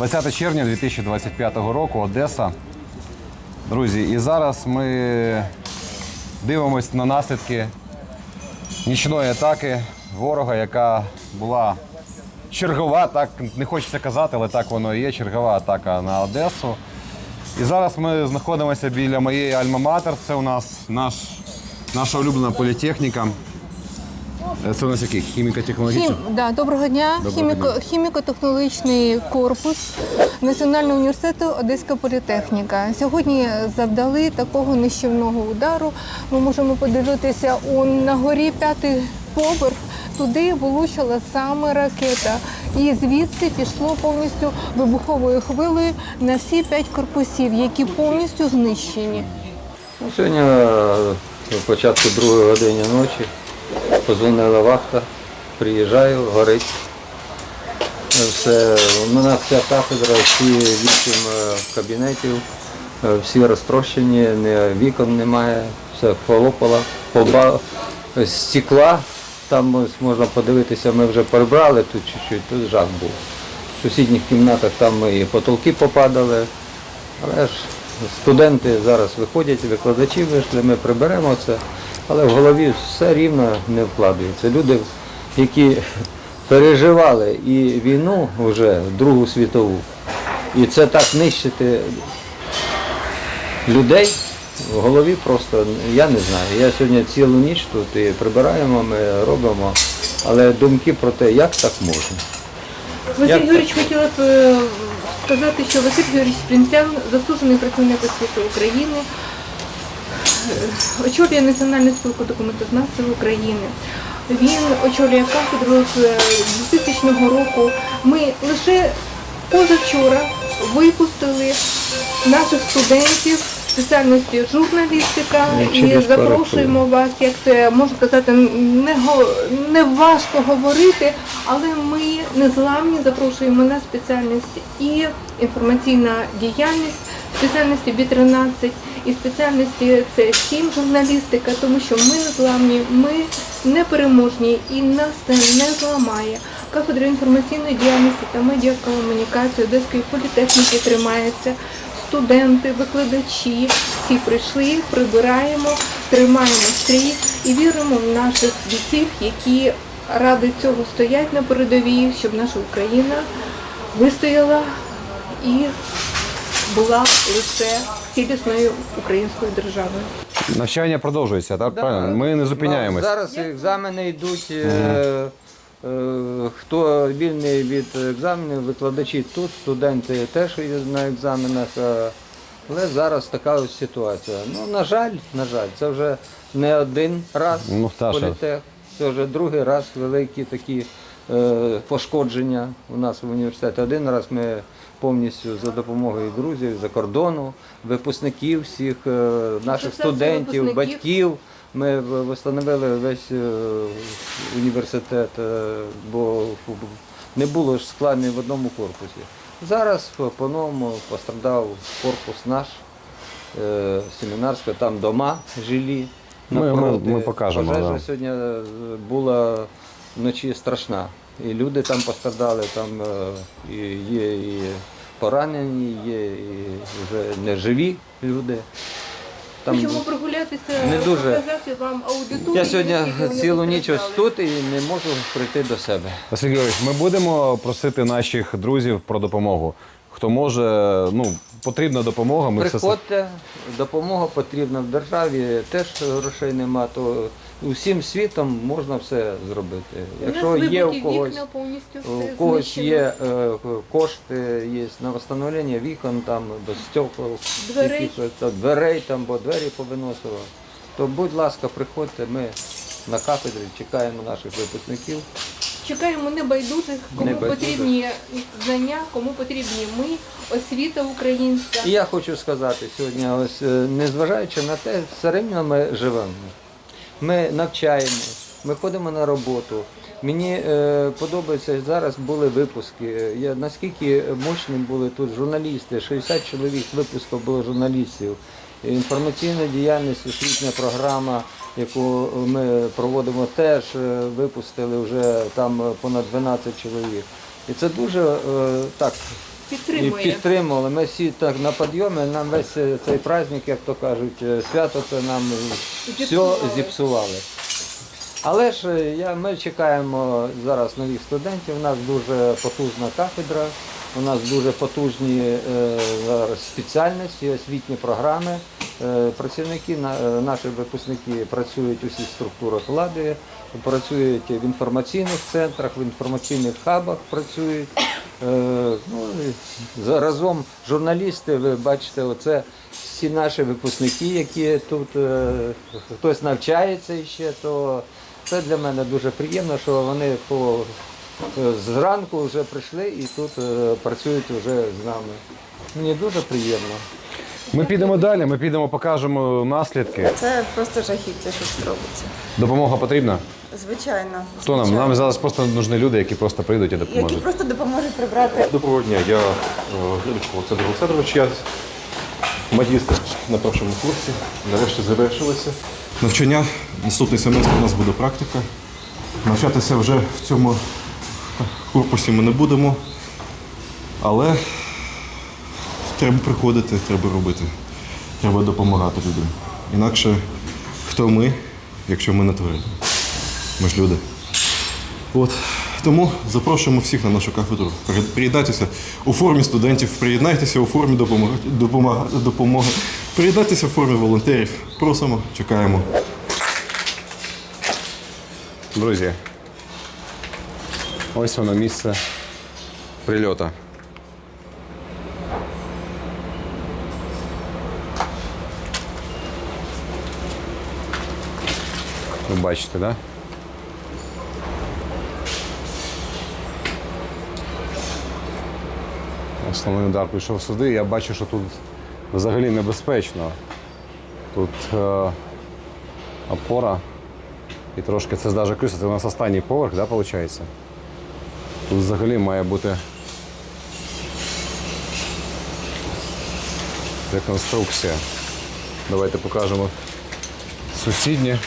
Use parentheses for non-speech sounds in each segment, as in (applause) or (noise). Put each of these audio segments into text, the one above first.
20 червня 2025 року, Одеса. Друзі, і зараз ми дивимось на наслідки нічної атаки ворога, яка була чергова, так не хочеться казати, але так воно і є. Чергова атака на Одесу. І зараз ми знаходимося біля моєї Альма-Матер. Це у нас наш, наша улюблена політехніка. Е, Це у нас який? Хіміко-технологічний? Хім, да, доброго дня. Доброго Хіміко, дня. хіміко-технологічний корпус Національного університету Одеська політехніка. Сьогодні завдали такого нищівного удару. Ми можемо подивитися у на горі п'ятий поверх. Туди влучила саме ракета, і звідси пішло повністю вибуховою хвилею на всі п'ять корпусів, які повністю знищені. Ну, Сьогодні е, о початку другої години ночі позвонила вахта, приїжджаю, горить. Е, Все, у нас вся кафедра, всі вісім е, кабінетів, е, всі розтрощені, вікон немає, все полопало, поба, стекла, там можна подивитися, ми вже прибрали тут чуть-чуть, тут жах був. В сусідніх кімнатах там і потолки попадали, але ж студенти зараз виходять, викладачі вийшли, ми приберемо це, але в голові все рівно не вкладається. Люди, які переживали і війну вже Другу світову, і це так нищити людей в голові просто я не знаю. Я сьогодні цілу ніч тут і прибираємо, ми робимо, але думки про те, як так можна. Василь Юрійович хотіла б е, сказати, що Василь Юрійович Принцян, заслужений працівник освіти України, очолює Національну спілку документознавців України. Він очолює кафедру з е, 2000 року. Ми лише позавчора випустили наших студентів спеціальності журналістика Ну, і запрошуємо вас, як це можна сказати, не, го- не важко говорити, але ми незламні запрошуємо на спеціальність і інформаційна діяльність, спеціальності B13 і спеціальності це 7 журналістика, тому що ми незламні, ми непереможні і нас це не зламає. Кафедра інформаційної діяльності та медіакомунікації Одеської політехніки тримається студенти, викладачі, всі прийшли, прибираємо, тримаємо стрій і віримо в наших бійців, які ради цього стоять на передовій, щоб наша Україна вистояла і була лише цілісною українською державою. Навчання продовжується, так? Правильно? Ми не зупиняємось. Ну, Зараз екзамени йдуть. е, е, Хто вільний від екзаменів, викладачі тут, студенти теж є на екзаменах. Але зараз така ось ситуація. Ну, на жаль, на жаль, це вже не один раз Ну, політех. Це вже другий раз великі такі е, пошкодження у нас в університеті. Один раз ми повністю за допомогою друзів за кордону, випускників всіх е, наших студентів, батьків. Ми встановили весь е, університет, е, бо не було ж складно в одному корпусі. Зараз по-новому пострадав корпус наш, семінарська, там дома жилі. Ми- ми- ми покажемо, Пожежа да. сьогодні була вночі страшна. І люди там пострадали, там е, і є і поранені, є і вже неживі люди. Там Хочемо прогулятися, не дуже. показати вам аудиторію. я сьогодні цілу ніч ось тут і не можу прийти до себе. Василь Георгійович, ми будемо просити наших друзів про допомогу. Хто може, ну, потрібна допомога, ми все Приходьте, допомога потрібна в державі, теж грошей нема, то усім світом можна все зробити. Якщо є у когось, у когось є е, кошти, є на встановлення вікон, там до стекол, Дверей. якихось, дверей, там, бо двері повиносило, то будь ласка, приходьте, ми на кафедрі чекаємо наших випускників. Чекаємо небайдужих, кому Небайдужих. потрібні знання, кому потрібні ми, освіта українська. І я хочу сказати сьогодні, ось е, незважаючи на те, все рівно ми живемо. Ми навчаємось, ми ходимо на роботу. Мені е, подобається зараз були випуски. Я наскільки мощні були тут журналісти, 60 чоловік випусків було журналістів. Інформаційна діяльність, освітня програма, яку ми проводимо, теж е, випустили вже там понад 12 чоловік. І це дуже е, так І підтримує. підтримували. Ми всі так на підйомі, нам весь е, цей праздник, як то кажуть, е, свято це нам все Зіпсували. зіпсували. Але ж е, я, ми чекаємо зараз нових студентів. У нас дуже потужна кафедра, у нас дуже потужні е, зараз спеціальності, освітні програми. Е, Працівники, на- е, наші випускники працюють у всіх структурах влади, працюють в інформаційних центрах, в інформаційних хабах працюють. Е, Ну, і заразом журналісти, ви бачите, оце всі наші випускники, які тут е, хтось навчається ще, то це для мене дуже приємно, що вони по, е, зранку вже прийшли і тут працюють вже з нами. Мені дуже приємно. Ми підемо далі, ми підемо, покажемо наслідки. Це просто жахіття, що робиться. Допомога потрібна? Звичайно. Хто нам? Нам зараз просто нужні люди, які просто прийдуть і Які допоможуть. просто допоможуть прибрати Доброго дня, я е, Олександр Олександрович, я магістр на першому курсі. Нарешті завершилося. Навчання, наступний семестр у нас буде практика. Навчатися вже в цьому корпусі ми не будемо, але треба приходити, треба робити, треба допомагати людям. Інакше хто ми, якщо ми не тварини? Ми ж люди. От. Тому запрошуємо всіх на нашу кафедру. При- Приєднайтеся у формі студентів, приєднайтеся у формі допомоги, допомоги. Приєднайтеся у формі волонтерів. Просимо, чекаємо. Друзі, ось воно місце прильоту. Ви бачите, так? Да? Основний удар прийшов сюди. Я бачу, що тут взагалі небезпечно. Тут е, опора і трошки це навіть криша, це у нас останній поверх, да, виходить? Тут взагалі має бути реконструкція. Давайте покажемо сусіднє.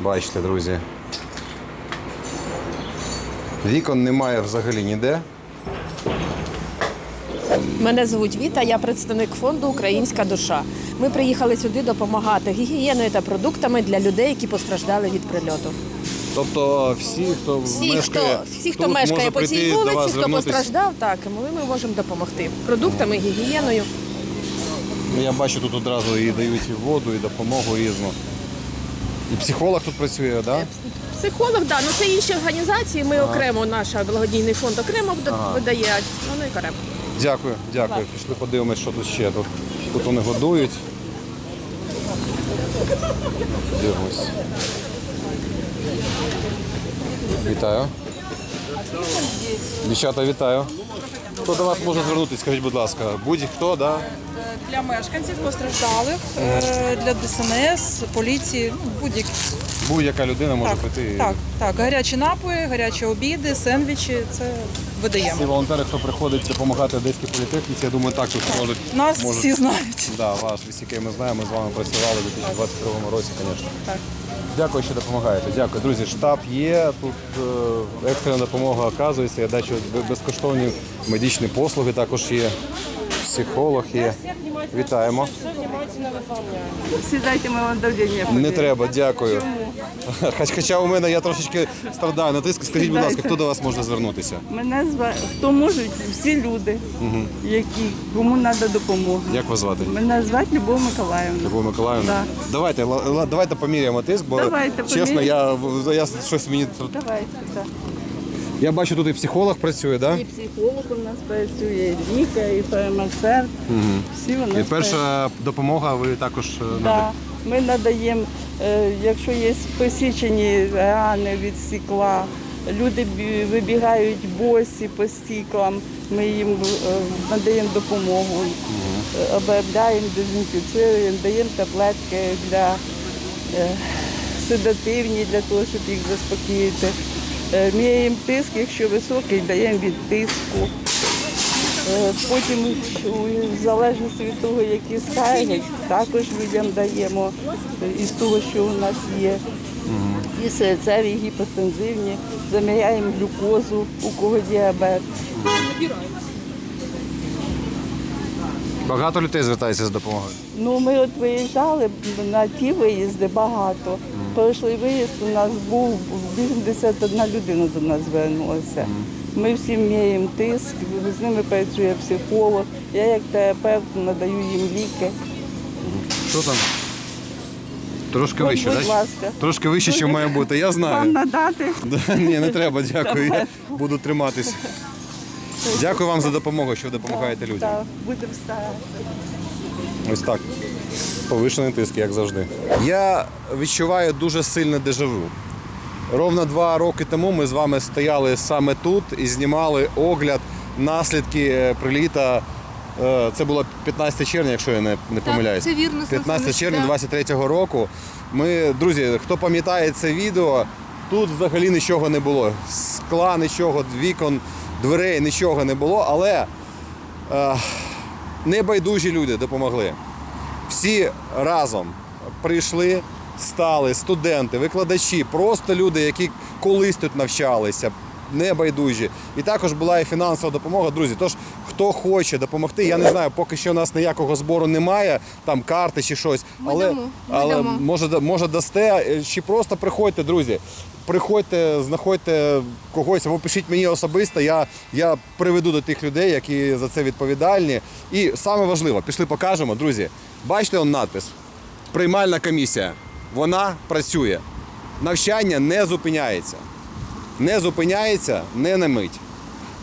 Бачите, друзі. Вікон немає взагалі ніде. Мене звуть Віта, я представник фонду Українська душа. Ми приїхали сюди допомагати гігієною та продуктами для людей, які постраждали від прильоту. Тобто всі, хто Всі, мешкає, хто, всі, хто тут, мешкає по цій вулиці, хто звернутись. постраждав, так ми, ми можемо допомогти продуктами, гігієною. Ну, Я бачу, тут одразу і дають і воду, і допомогу різну. І психолог тут працює, так? Да? Психолог, да, ну це інші організації. Ми окремо, наш благодійний фонд окремо вда- видає, а воно і окремо. Дякую, дякую. Пішли подивимось, що тут ще. Тут, тут вони годують. Дивимось. Вітаю. Дівчата, вітаю. Хто до вас може звернутися, скажіть, будь ласка, будь-хто, да? Для мешканців постраждалих, е, для ДСНС, поліції, ну, будь-які. Будь-яка людина може Так, прийти. і- так, так, гарячі напої, гарячі обіди, сендвічі це видаємо. Всі волонтери, хто приходить допомагати одеській політехніці, я думаю, також можуть. Нас можуть- всі знають. Да, ваш VCK ми знаємо, ми з вами працювали у 2022 році, звісно. Так. Дякую, що допомагаєте. Дякую. Друзі, штаб є, тут е, екстрена допомога оказується, я бачу б- безкоштовні медичні послуги також є. Психолог є. Вітаємо. Сідайте, ми вам давлення Не треба, дякую. Хоч- Хоча у мене я трошечки страдаю на тиск. Скажіть, будь ласка, хто до вас може звернутися? Мене звати, хто можуть, всі люди, які, кому треба допомога. Як вас звати? Мене звати Любов Миколаївна. Любов Миколаївна. Да. Давайте, давайте поміряємо тиск, бо Давайте чесно, я, я щось мені. Давайте, так. Я бачу, тут і психолог працює, так? І психолог у нас працює, і Віка, і ПМСР. Всі у нас І перша допомога ви також е, Да. надаєте? Ми надаємо, е, якщо є посічені рани від стекла, люди бі- вибігають босі по стіклам, ми їм е, надаємо допомогу, Е, обробляємо, дезінфіцируємо, даємо таблетки для седативні для того, щоб їх заспокоїти. Е, Міряємо тиск, якщо високий, даємо від тиску. Е, Потім в залежності від того, які скарги, також людям даємо е, із того, що у нас є. І серцеві, і гіпотензивні, заміряємо глюкозу, у кого діабет. Багато людей звертається з допомогою. Ну, ми от виїжджали на ті виїзди багато. Прошлий виїзд у нас був 81 людина до нас звернулася. Ми всім міряємо тиск, з ними працює психолог. Я як терапевт надаю їм ліки. Що там? Трошки вище, будь так? ласка. Трошки вище, ніж має бути, я Вам знаю. надати? Да, (laughs) Ні, не треба, дякую. Я буду триматись. Дякую вам за допомогу, що ви допомагаєте людям. Так, будемо старатися. Ось так. Повишений тиск, як завжди. Я відчуваю дуже сильне дежавю. Ровно два роки тому ми з вами стояли саме тут і знімали огляд наслідки е, приліта. Е, Це було 15 червня, якщо я не, не помиляюсь. це вірно, 15 червня 23-го року. Ми, друзі, хто пам'ятає це відео, тут взагалі нічого не було. Скла, нічого, вікон, дверей, нічого не було, але е, небайдужі люди допомогли. Всі разом прийшли, стали студенти, викладачі, просто люди, які колись тут навчалися, небайдужі. І також була і фінансова допомога. Друзі, тож хто хоче допомогти, я не знаю, поки що у нас ніякого збору немає, там карти чи щось. Ми але дамо, ми але дамо. може, може дасте, е, чи просто приходьте, друзі. Приходьте, знаходьте когось, або пишіть мені особисто, я, я приведу до тих людей, які за це відповідальні. І саме важливо, пішли покажемо, друзі. Бачите он надпис? Приймальна комісія. Вона працює. Навчання не зупиняється. Не зупиняється, не на мить.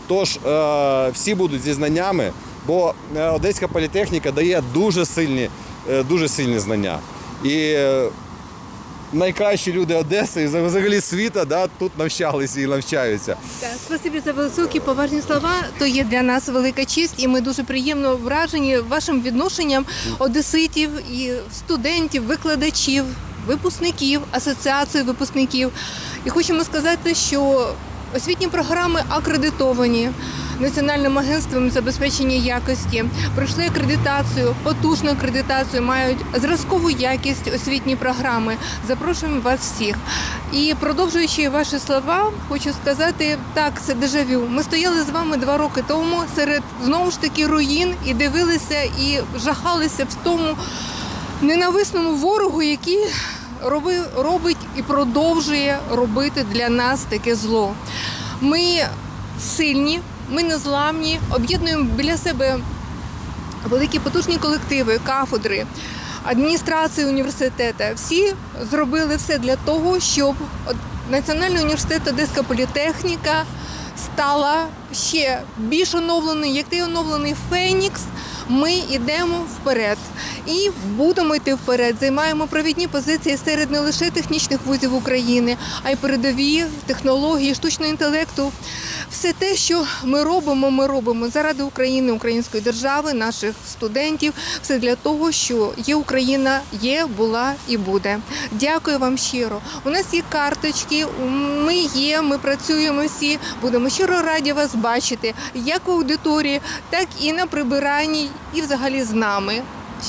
Тож е, всі будуть зі знаннями, бо е, Одеська політехніка дає дуже сильні, е, дуже сильні знання. І найкращі люди Одеси і взагалі світа да, тут навчалися і навчаються. Так, спасибі за високі поважні слова. То є для нас велика честь, і ми дуже приємно вражені вашим відношенням одеситів і студентів, викладачів, випускників, асоціації випускників. І хочемо сказати, що освітні програми акредитовані. Національним агентством забезпечення якості пройшли акредитацію, потужну акредитацію, мають зразкову якість освітні програми. Запрошуємо вас всіх. І продовжуючи ваші слова, хочу сказати, так, це дежавю. Ми стояли з вами два роки тому серед знову ж таки руїн і дивилися і жахалися в тому ненависному ворогу, який робить і продовжує робити для нас таке зло. Ми сильні, ми незламні, об'єднуємо біля себе великі потужні колективи, кафедри, адміністрації університету. Всі зробили все для того, щоб Національний університет Одеська політехніка стала ще більш оновленою, як той оновлений Фенікс. Ми йдемо вперед і будемо йти вперед. Займаємо провідні позиції серед не лише технічних вузів України, а й передові технології, штучного інтелекту. Все те, що ми робимо, ми робимо заради України, української держави, наших студентів. Все для того, що є Україна, є, була і буде. Дякую вам щиро. У нас є карточки, ми є, ми працюємо всі. Будемо щиро раді вас бачити, як в аудиторії, так і на прибиранні, і взагалі з нами.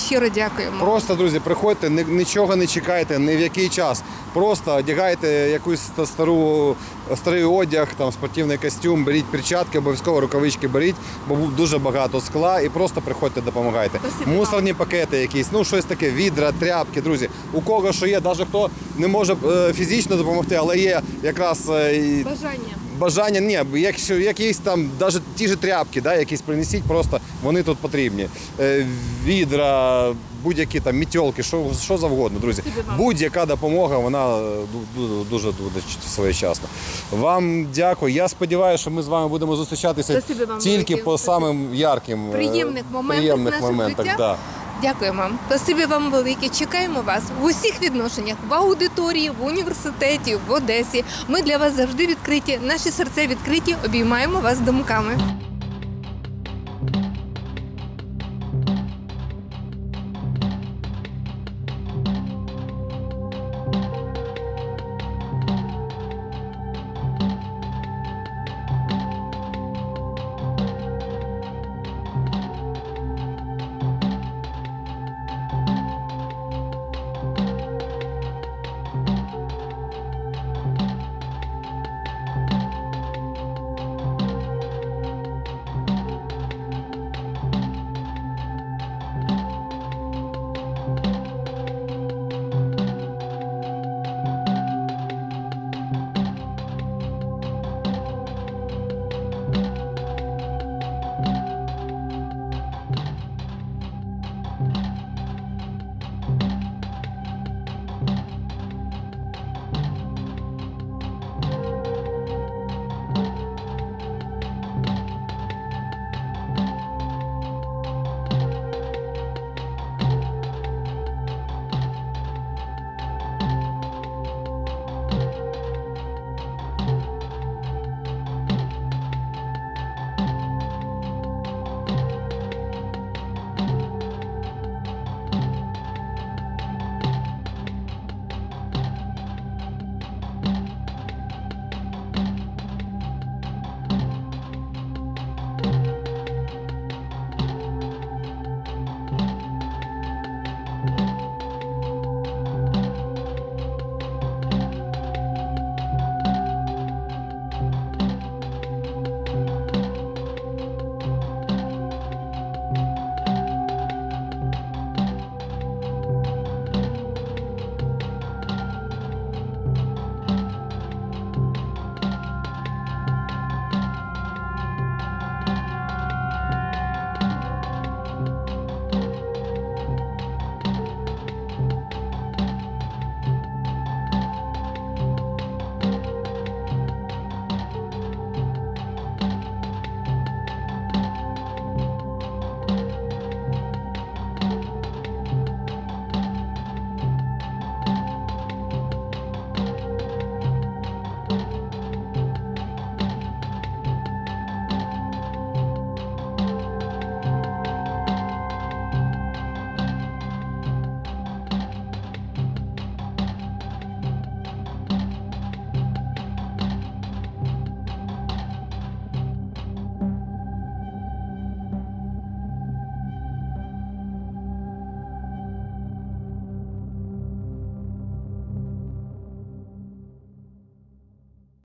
Щиро дякуємо. Просто, друзі, приходьте, нічого не чекайте, ні в який час. Просто одягайте якусь стару, старий одяг, там, спортивний костюм, беріть перчатки, обов'язково рукавички беріть, бо дуже багато скла і просто приходьте, допомагайте. Спасибо. Мусорні пакети якісь, ну щось таке, відра, тряпки, друзі. У кого що є, навіть хто не може е, фізично допомогти, але є якраз е, Бажання. Бажання, ні, якщо якісь там, навіть ті ж тряпки, да, якісь принесіть, просто вони тут потрібні. Е, відра, будь-які там мітьолки, що, що завгодно, друзі. Будь-яка допомога, вона е, ду- ду- дуже буде своєчасна. Вам дякую. Я сподіваюся, що ми з вами будемо зустрічатися тільки по самим ярким е, Приємних моментах приємних моментах. Да. Дякуємо вам. Спасибі вам велике. Чекаємо вас в усіх відношеннях в аудиторії, в університеті, в Одесі. Ми для вас завжди відкриті. Наші серця відкриті. Обіймаємо вас думками.